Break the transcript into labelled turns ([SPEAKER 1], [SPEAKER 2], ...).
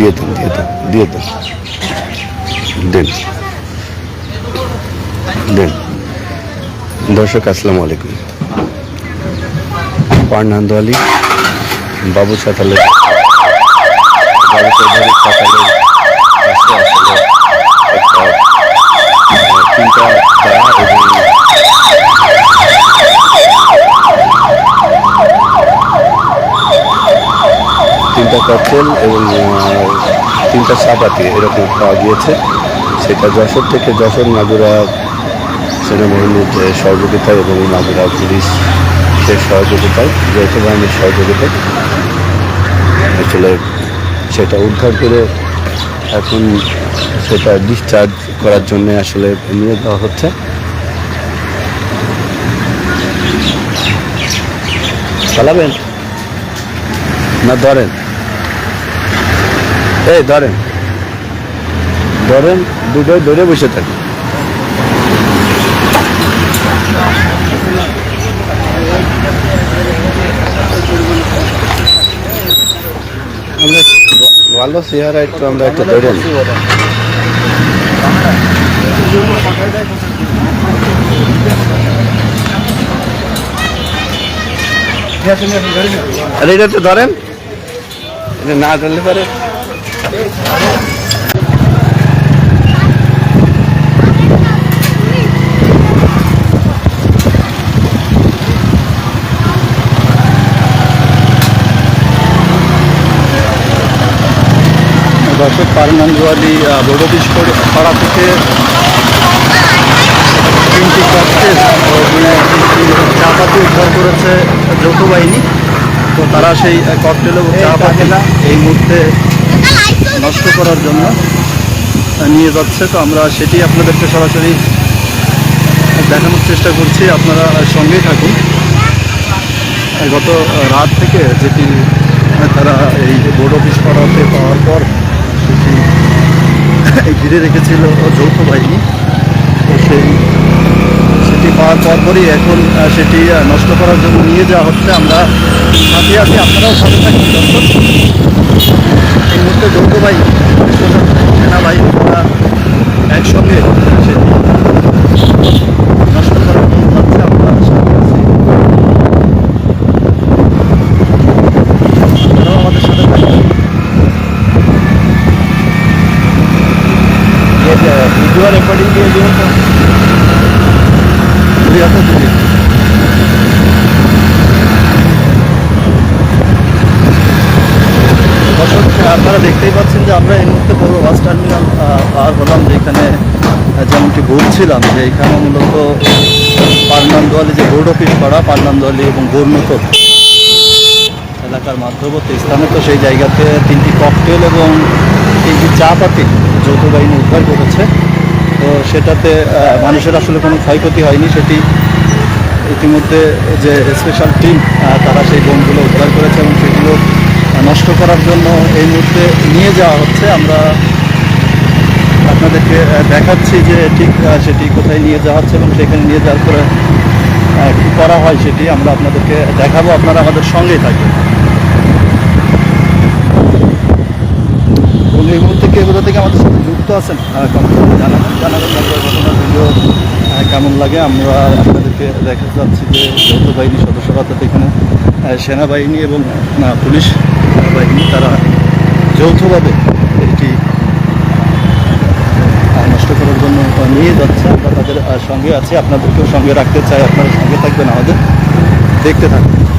[SPEAKER 1] দিয়ে দেন দিয়ে দেন দিয়ে দেন। দেন। দেন। দর্শক, আসসালামু আলাইকুম। পারনান্দওয়ালি বাবু সাঁতালের, বাবু চৌধুরী সাঁতালের পাশে আসলে একটা আহ, তিনটা দা এবং তিনটা ককটেল এবং তিনটা সাপাতি এরকম পাওয়া গিয়েছে। সেটা যশোর থেকে যশোর মাগুরা সেনাবাহিনীর সহযোগিতায় এবং মাগুরা পুলিশের সহযোগিতায় যৌথ বাহিনীর সহযোগিতায়। আসলে সেটা উদ্ধার করে এখন সেটা ডিসচার্জ করার জন্য আসলে নিয়ে যাওয়া হচ্ছে। চালাবেন? না ধরেন? এই, ধরেন। ধরেন দুটোই ধরে বসে আমরা ভালো চেহারা একটু আমরা একটু ধরে নিই। আরে, এটা একটু ধরেন। এটা না ধরলে পারে
[SPEAKER 2] দর্শক পারমানজুয়ালি বোর্ড অফিস পাড়া থেকে তিনটি ককটেল চাপাতি উদ্ধার করেছে যৌথ বাহিনী তো তারা সেই ককটেল এবং চাপাতি এই মুহূর্তে নষ্ট করার জন্য নিয়ে যাচ্ছে। তো আমরা সেটি আপনাদেরকে সরাসরি দেখানোর চেষ্টা করছি। আপনারা সঙ্গেই থাকুন। গত রাত থেকে যেটি তারা এই বোর্ড অফিস পাড়াতে পাওয়ার পর সেটি ঘিরে রেখেছিল যৌথ বাহিনী। তো সেই, সেটি পাওয়ার পরপরই এখন সেটি নষ্ট করার জন্য নিয়ে যাওয়া হচ্ছে। আমরা সাথে সাথে আপনারাও সাথে দর্শক এই মুহূর্তে যৌথ বাহিনী সেনাবাহিনী তারা একসঙ্গে সেটি নষ্ট করার সাথে আছি। আমাদের সাথে থাকুন
[SPEAKER 1] ভিডিও রেকর্ডিং দিয়ে দিবেন তো
[SPEAKER 2] দুই হাতে তুলি দর্শক আপনারা দেখতেই পাচ্ছেন যে আমরা এই মুহূর্তে বড় বাস টার্মিনাল পার হলাম যেখানে যেমনটি বলছিলাম যে এখানে মূলত পারনান্দোয়ালি যে বোর্ড অফিস করা পারনান্দোয়ালি এবং গোরমুখর এলাকার মধ্যবর্তী স্থানে, তো সেই জায়গাতে তিনটি ককটেল এবং তিনটি চা পাতি যৌথ বাহিনী উদ্ধার করেছে। তো সেটাতে মানুষের আসলে কোনো ক্ষয়ক্ষতি হয়নি। সেটি ইতিমধ্যে যে স্পেশাল টিম তারা সেই বোমগুলো উদ্ধার করেছে এবং সেগুলো নষ্ট করার জন্য এই মুহূর্তে নিয়ে যাওয়া হচ্ছে। আমরা আপনাদেরকে দেখাচ্ছি যে ঠিক সেটি কোথায় নিয়ে যাওয়া হচ্ছে এবং সেখানে নিয়ে যাওয়ার পরে কী করা হয় সেটি আমরা আপনাদেরকে দেখাবো। আপনারা আমাদের সঙ্গেই থাকবেন। এবং এই মুহূর্তে কে কোথা থেকে আমাদের সাথে যুক্ত আছেন? জানাবেন জানাবেন ঘটনার ভিডিও কেমন লাগে? আমরা আপনাদেরকে দেখাতে যাচ্ছি যে যৌথ বাহিনীর সদস্যরা অর্থাৎ এখানে সেনাবাহিনী এবং পুলিশ বাহিনী তারা যৌথভাবে এটি নষ্ট করার জন্য নিয়ে যাচ্ছে। আমরা তাদের সঙ্গে আছি। আপনাদেরকেও সঙ্গে রাখতে চাই। আপনারা সঙ্গে থাকবেন আমাদের। দেখতে থাকুন।